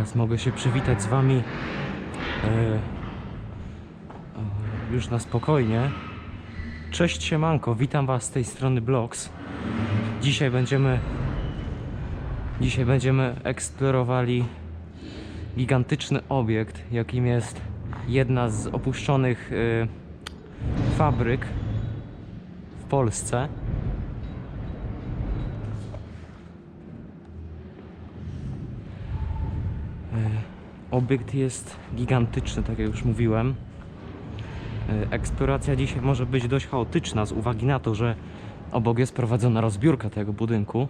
Teraz mogę się przywitać z Wami e, już na spokojnie. Cześć siemanko, witam Was z tej strony Blogs. Dzisiaj będziemy dzisiaj będziemy eksplorowali gigantyczny obiekt, jakim jest jedna z opuszczonych e, fabryk w Polsce. Obiekt jest gigantyczny, tak jak już mówiłem. E, Eksploracja dzisiaj może być dość chaotyczna z uwagi na to, że obok jest prowadzona rozbiórka tego budynku.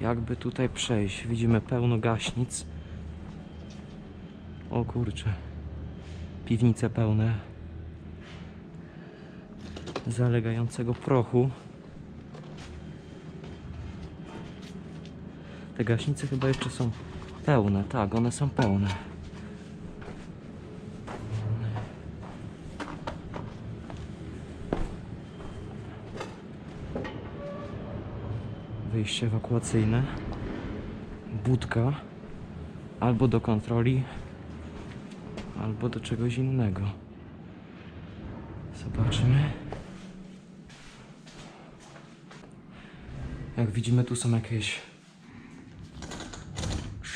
Jakby tutaj przejść? Widzimy pełno gaśnic. O kurczę. Piwnice pełne zalegającego prochu. Te gaśnice chyba jeszcze są pełne, tak, one są pełne. Wyjście ewakuacyjne. Budka. Albo do kontroli, albo do czegoś innego. Zobaczymy. Jak widzimy, tu są jakieś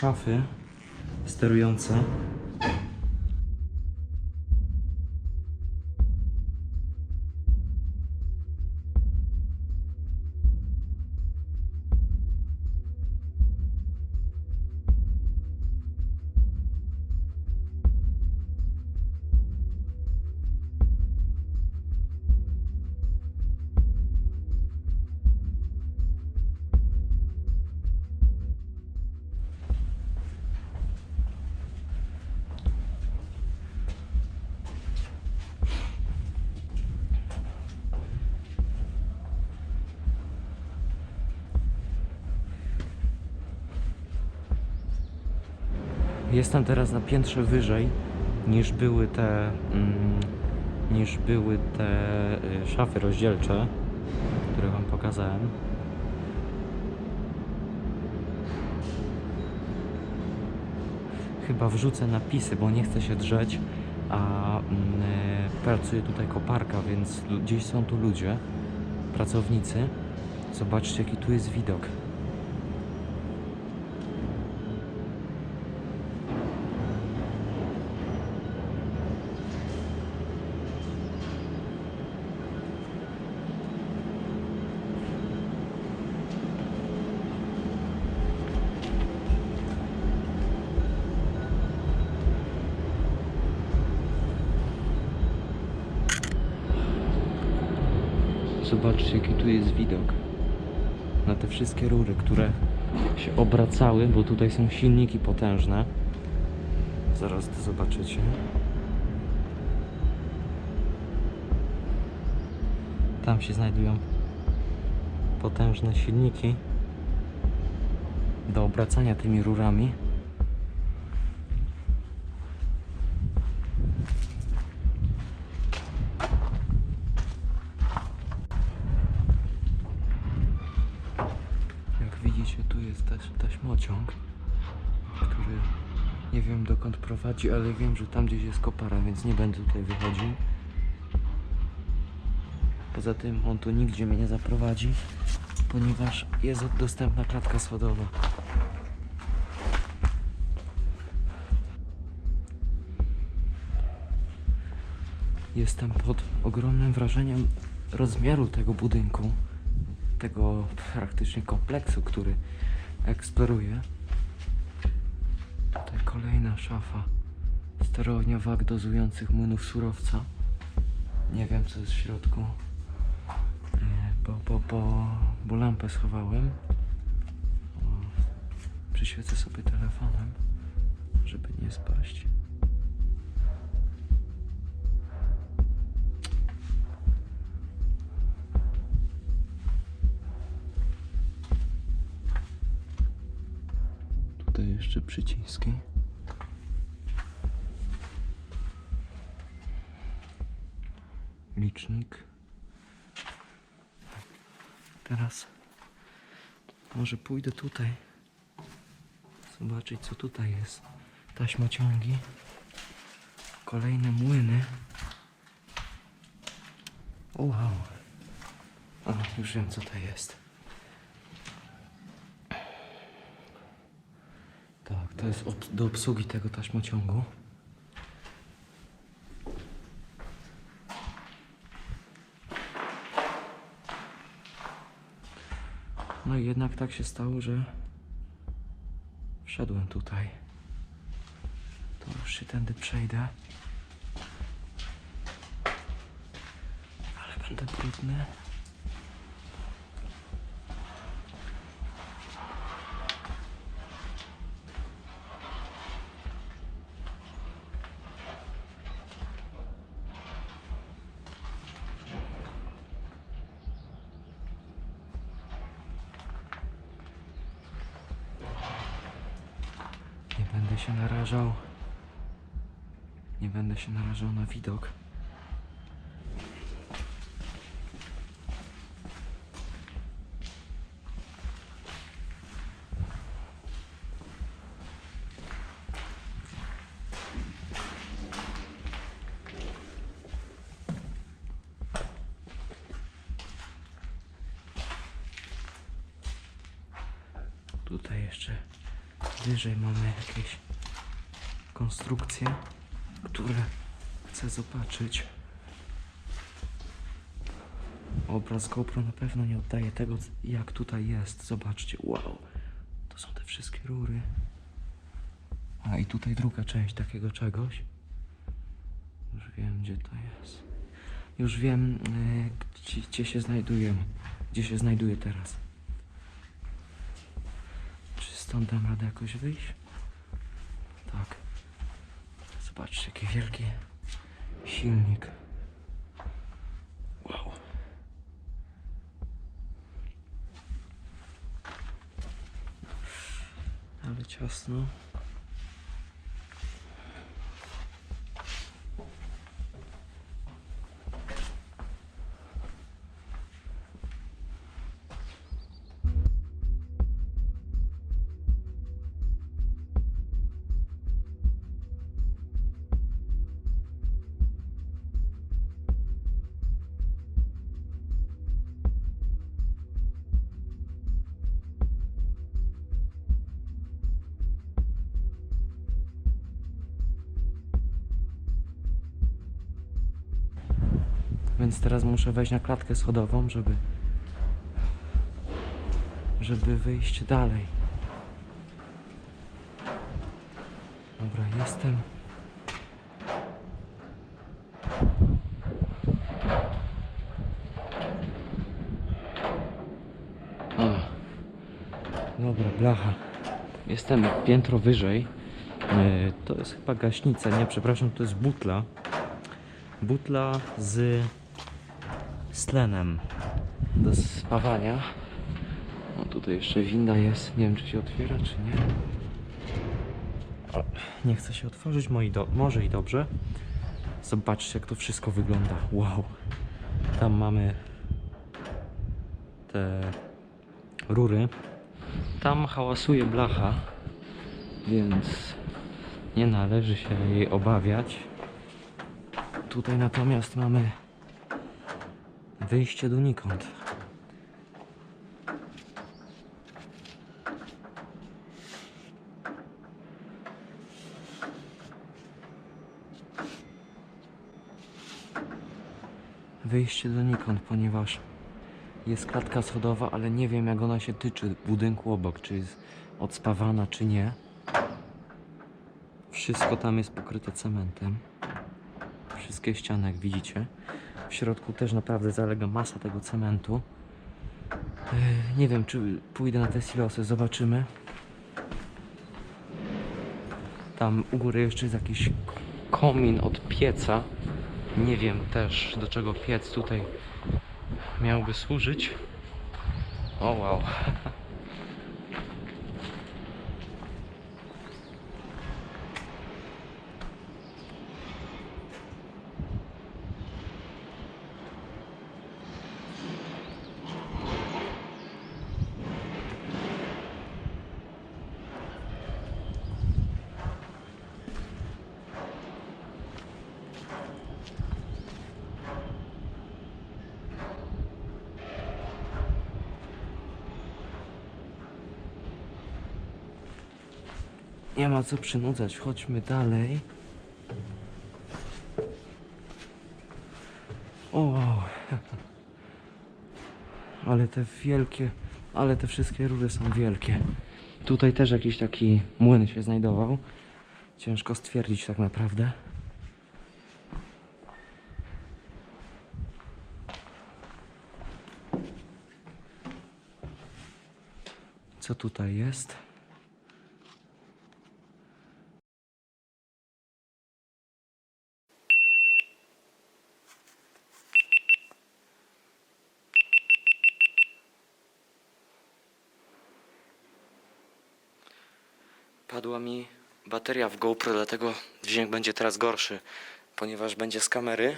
szafy sterujące. Jestem teraz na piętrze wyżej niż były te mm, niż były te y, szafy rozdzielcze, które wam pokazałem. Chyba wrzucę napisy, bo nie chcę się drzeć, a mm, y, pracuje tutaj koparka, więc gdzieś są tu ludzie, pracownicy. Zobaczcie jaki tu jest widok. Zobaczcie, jaki tu jest widok na te wszystkie rury, które się obracały, bo tutaj są silniki potężne. Zaraz to zobaczycie. Tam się znajdują potężne silniki do obracania tymi rurami. Prowadzi, ale wiem, że tam gdzieś jest kopara, więc nie będę tutaj wychodził. Poza tym on tu nigdzie mnie nie zaprowadzi, ponieważ jest dostępna klatka schodowa. Jestem pod ogromnym wrażeniem rozmiaru tego budynku, tego praktycznie kompleksu, który eksploruję. Tutaj kolejna szafa. Sterownia wag dozujących młynów surowca. Nie wiem co jest w środku. Bo, bo, bo, bo lampę schowałem. Przyświecę sobie telefonem, żeby nie spaść. Tutaj jeszcze przyciski. Licznik. Teraz może pójdę tutaj. zobaczyć co tutaj jest. Taśmociągi. Kolejne młyny. O, Wow. O, już wiem co to jest. Tak, to jest od, do obsługi tego taśmociągu. Jednak tak się stało, że wszedłem tutaj. To już się tędy przejdę. Ale będę brudny. Nie będę się narażał. Nie będę się narażał na widok. Tutaj jeszcze wyżej mamy jakieś konstrukcje, które chcę zobaczyć. Obraz GoPro na pewno nie oddaje tego, jak tutaj jest. Zobaczcie, wow. To są te wszystkie rury. A i tutaj druga część takiego czegoś. Już wiem, gdzie to jest. Już wiem, y, gdzie, gdzie się znajduję. Gdzie się znajduję teraz. Czy stąd dam radę jakoś wyjść? Tak. Zobaczcie, jaki wielki silnik. Wow. Ale ciasno. Więc teraz muszę wejść na klatkę schodową, żeby żeby wyjść dalej. Dobra, jestem. A. Dobra, blacha. Jestem piętro wyżej. Yy, To jest chyba gaśnica, nie, przepraszam, to jest butla. Butla z z tlenem do spawania. No tutaj jeszcze winda jest. Nie wiem, czy się otwiera, czy nie. O, nie chce się otworzyć, moi do... może i dobrze. Zobaczcie, jak to wszystko wygląda. Wow. Tam mamy te rury. Tam hałasuje blacha, więc nie należy się jej obawiać. Tutaj natomiast mamy wyjście donikąd. Wyjście donikąd, ponieważ jest klatka schodowa, ale nie wiem jak ona się tyczy budynku obok, czy jest odspawana, czy nie. Wszystko tam jest pokryte cementem. Wszystkie ściany, jak widzicie. W środku też naprawdę zalega masa tego cementu. Nie wiem, czy pójdę na te silosy, zobaczymy. Tam u góry jeszcze jest jakiś komin od pieca. Nie wiem też do czego piec tutaj miałby służyć. O wow. Nie ma co przynudzać, chodźmy dalej. O, wow. Ale te wielkie, ale te wszystkie rury są wielkie. Tutaj też jakiś taki młyn się znajdował. Ciężko stwierdzić tak naprawdę. Co tutaj jest? Padła mi bateria w GoPro, dlatego dźwięk będzie teraz gorszy, ponieważ będzie z kamery.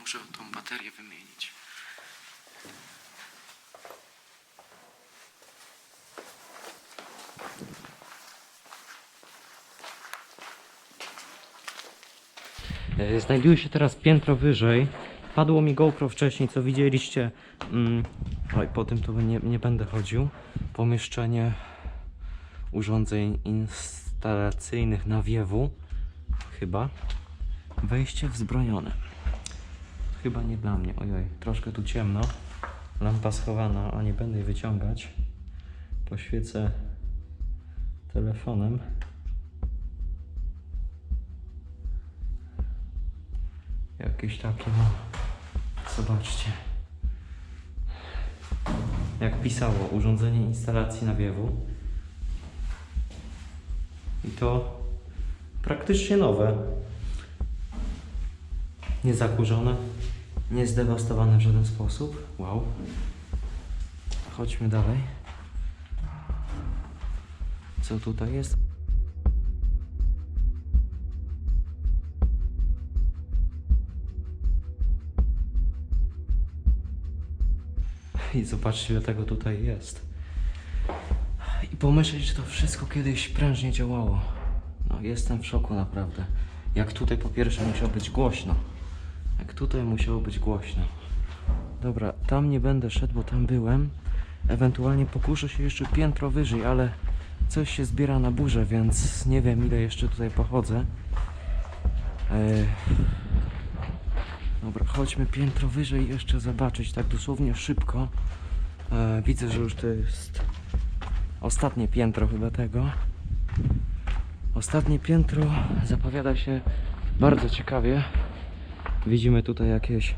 Muszę tą baterię wymienić. E, Znajduję się teraz piętro wyżej. Padło mi GoPro wcześniej, co widzieliście. Mm, oj, po tym to nie, nie będę chodził. Pomieszczenie urządzeń instalacyjnych nawiewu. Chyba. Wejście wzbronione. Chyba nie dla mnie. Ojoj, troszkę tu ciemno. Lampa schowana, a nie będę jej wyciągać. Poświecę telefonem. Jakieś takie, no. Zobaczcie. Jak pisało, urządzenie instalacji nawiewu. I to praktycznie nowe. Nie zakurzone, nie zdewastowane w żaden sposób. Wow. Chodźmy dalej. Co tutaj jest? I zobaczcie, ile tego tutaj jest. I pomyśleć, że to wszystko kiedyś prężnie działało. No, jestem w szoku naprawdę. Jak tutaj po pierwsze musiało być głośno. Jak tutaj musiało być głośno. Dobra, tam nie będę szedł, bo tam byłem. Ewentualnie pokuszę się jeszcze piętro wyżej, ale coś się zbiera na burzę, więc nie wiem ile jeszcze tutaj pochodzę. Eee... Dobra, chodźmy piętro wyżej jeszcze zobaczyć, tak dosłownie szybko. E, widzę, że już to jest ostatnie piętro chyba tego. Ostatnie piętro zapowiada się bardzo ciekawie. Widzimy tutaj jakieś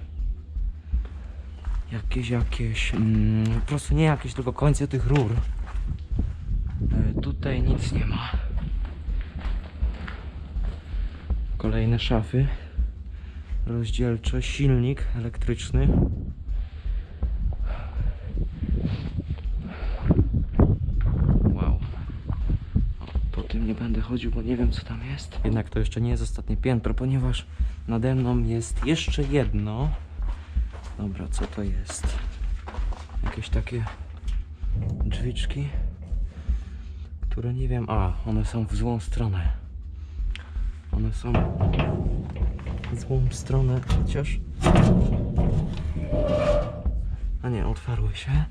jakieś, jakieś mm, po prostu nie jakieś, tylko końce tych rur. E, tutaj nic nie ma. Kolejne szafy rozdzielcze, silnik elektryczny. Wow. O, po tym nie będę chodził, bo nie wiem co tam jest. Jednak to jeszcze nie jest ostatnie piętro, ponieważ nade mną jest jeszcze jedno. Dobra, co to jest? Jakieś takie drzwiczki, które nie wiem. A, one są w złą stronę. One są w złą stronę, chociaż. A nie, otwarły się. E,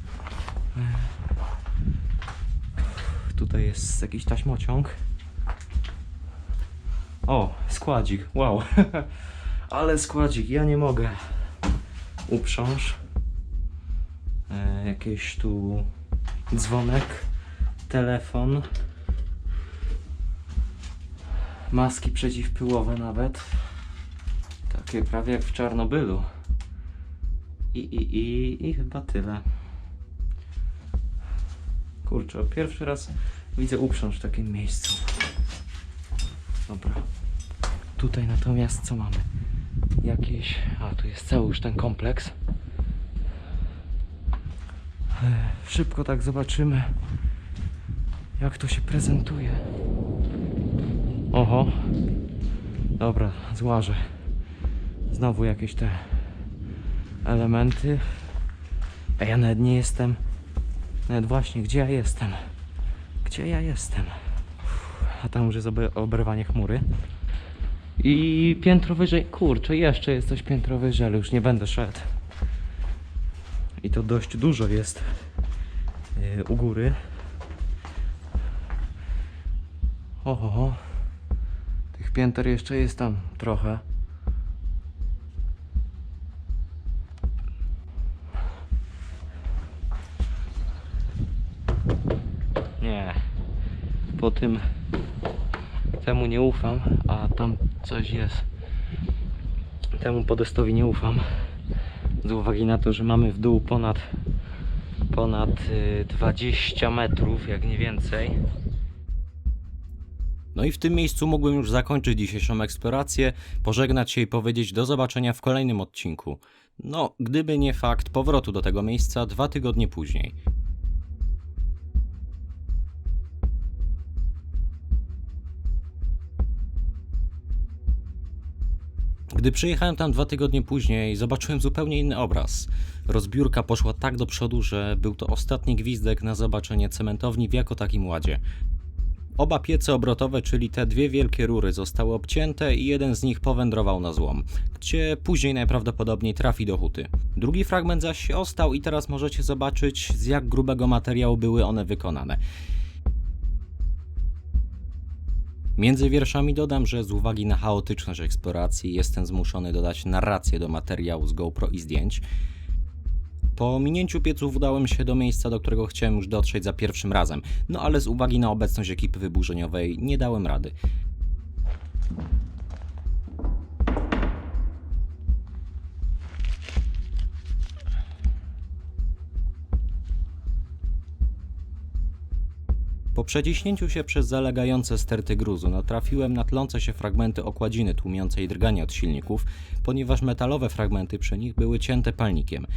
Tutaj jest jakiś taśmociąg. O, składzik, wow. Ale składzik, ja nie mogę. Uprząż. E, tu dzwonek, telefon. Maski przeciwpyłowe nawet. Takie prawie jak w Czarnobylu. I, i, i, i chyba tyle. Kurczę, pierwszy raz widzę uprząż w takim miejscu. Dobra. Tutaj natomiast co mamy? Jakieś... A, tu jest cały już ten kompleks. E, Szybko tak zobaczymy, jak to się prezentuje. Oho. Dobra, złażę. Znowu jakieś te elementy. A ja nawet nie jestem. Nawet właśnie, gdzie ja jestem? Gdzie ja jestem? A tam już jest obe- oberwanie chmury. I piętro wyżej. Kurczę, jeszcze jest coś piętro wyżej, ale już nie będę szedł. I to dość dużo jest yy, u góry. Oho, tych pięter jeszcze jest tam trochę. Nie, po tym temu nie ufam, a tam coś jest. Temu podestowi nie ufam. Z uwagi na to, że mamy w dół ponad ponad y, 20 metrów, jak nie więcej. No i w tym miejscu mógłbym już zakończyć dzisiejszą eksplorację, pożegnać się i powiedzieć do zobaczenia w kolejnym odcinku. No, gdyby nie fakt powrotu do tego miejsca dwa tygodnie później. Gdy przyjechałem tam dwa tygodnie później, zobaczyłem zupełnie inny obraz. Rozbiórka poszła tak do przodu, że był to ostatni gwizdek na zobaczenie cementowni w jako takim ładzie. Oba piece obrotowe, czyli te dwie wielkie rury, zostały obcięte i jeden z nich powędrował na złom, gdzie później najprawdopodobniej trafi do huty. Drugi fragment zaś ostał i teraz możecie zobaczyć z jak grubego materiału były one wykonane. Między wierszami dodam, że z uwagi na chaotyczność eksploracji jestem zmuszony dodać narrację do materiału z GoPro i zdjęć. Po minięciu pieców udałem się do miejsca, do którego chciałem już dotrzeć za pierwszym razem, no ale z uwagi na obecność ekipy wyburzeniowej nie dałem rady. Po przeciśnięciu się przez zalegające sterty gruzu natrafiłem na tlące się fragmenty okładziny tłumiącej drganie od silników, ponieważ metalowe fragmenty przy nich były cięte palnikiem.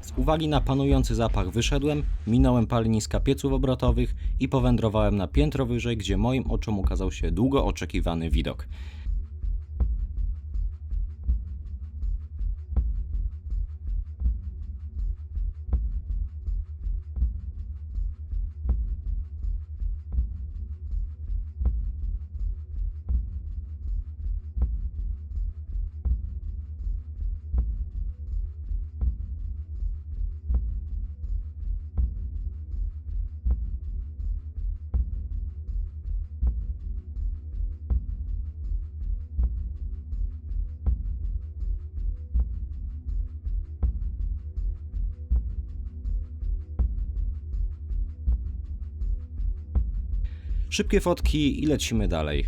Z uwagi na panujący zapach wyszedłem, minąłem paleniska pieców obrotowych i powędrowałem na piętro wyżej, gdzie moim oczom ukazał się długo oczekiwany widok. Szybkie fotki i lecimy dalej.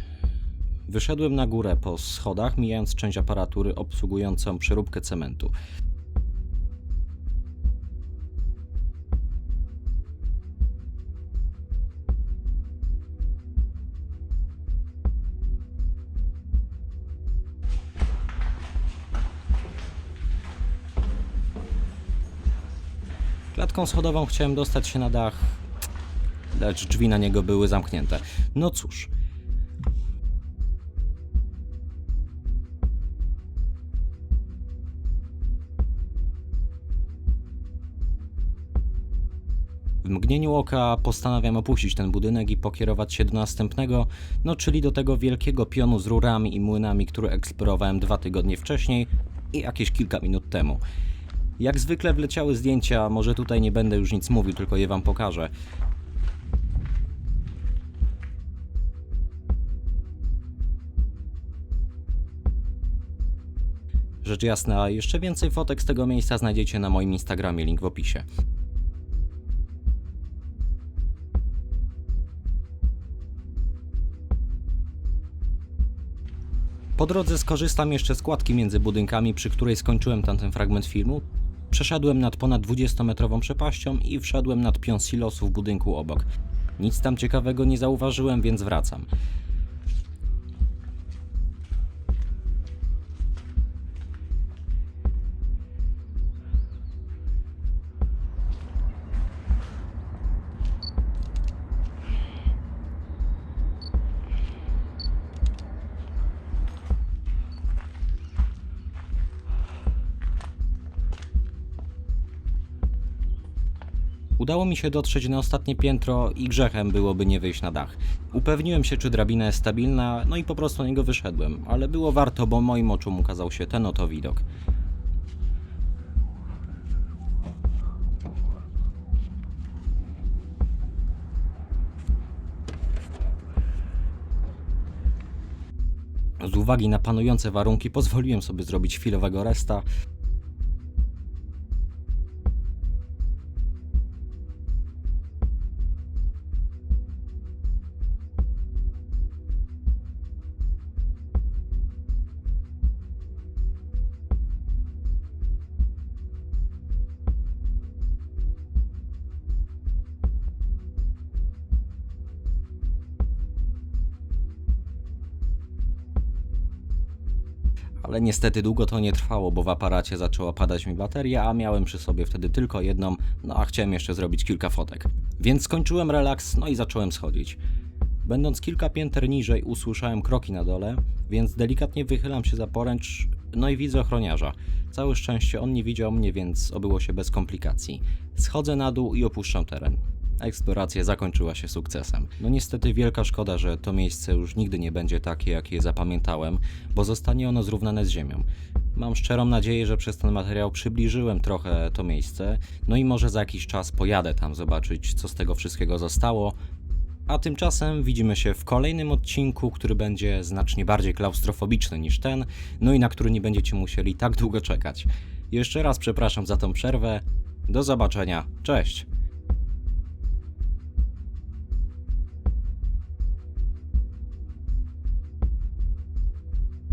Wyszedłem na górę po schodach, mijając część aparatury obsługującą przeróbkę cementu. Klatką schodową chciałem dostać się na dach, lecz drzwi na niego były zamknięte. No cóż. W mgnieniu oka postanawiam opuścić ten budynek i pokierować się do następnego, no czyli do tego wielkiego pionu z rurami i młynami, który eksplorowałem dwa tygodnie wcześniej i jakieś kilka minut temu. Jak zwykle wleciały zdjęcia, może tutaj nie będę już nic mówił, tylko je wam pokażę. Rzecz jasna, jeszcze więcej fotek z tego miejsca znajdziecie na moim Instagramie, link w opisie. Po drodze skorzystam jeszcze z kładki między budynkami, przy której skończyłem tamten fragment filmu. Przeszedłem nad ponad 20-metrową przepaścią i wszedłem nad pion silosu w budynku obok. Nic tam ciekawego nie zauważyłem, więc wracam. Udało mi się dotrzeć na ostatnie piętro i grzechem byłoby nie wyjść na dach. Upewniłem się, czy drabina jest stabilna, no i po prostu na niego wyszedłem, ale było warto, bo moim oczom ukazał się ten oto widok. Z uwagi na panujące warunki pozwoliłem sobie zrobić chwilowego resta. Ale niestety długo to nie trwało, bo w aparacie zaczęła padać mi bateria, a miałem przy sobie wtedy tylko jedną, no a chciałem jeszcze zrobić kilka fotek. Więc skończyłem relaks, no i zacząłem schodzić. Będąc kilka pięter niżej, usłyszałem kroki na dole, więc delikatnie wychylam się za poręcz, no i widzę ochroniarza. Całe szczęście on nie widział mnie, więc obyło się bez komplikacji. Schodzę na dół i opuszczam teren. Eksploracja zakończyła się sukcesem. No niestety wielka szkoda, że to miejsce już nigdy nie będzie takie, jakie zapamiętałem, bo zostanie ono zrównane z ziemią. Mam szczerą nadzieję, że przez ten materiał przybliżyłem trochę to miejsce, no i może za jakiś czas pojadę tam zobaczyć, co z tego wszystkiego zostało. A tymczasem widzimy się w kolejnym odcinku, który będzie znacznie bardziej klaustrofobiczny niż ten, no i na który nie będziecie musieli tak długo czekać. Jeszcze raz przepraszam za tą przerwę. Do zobaczenia. Cześć!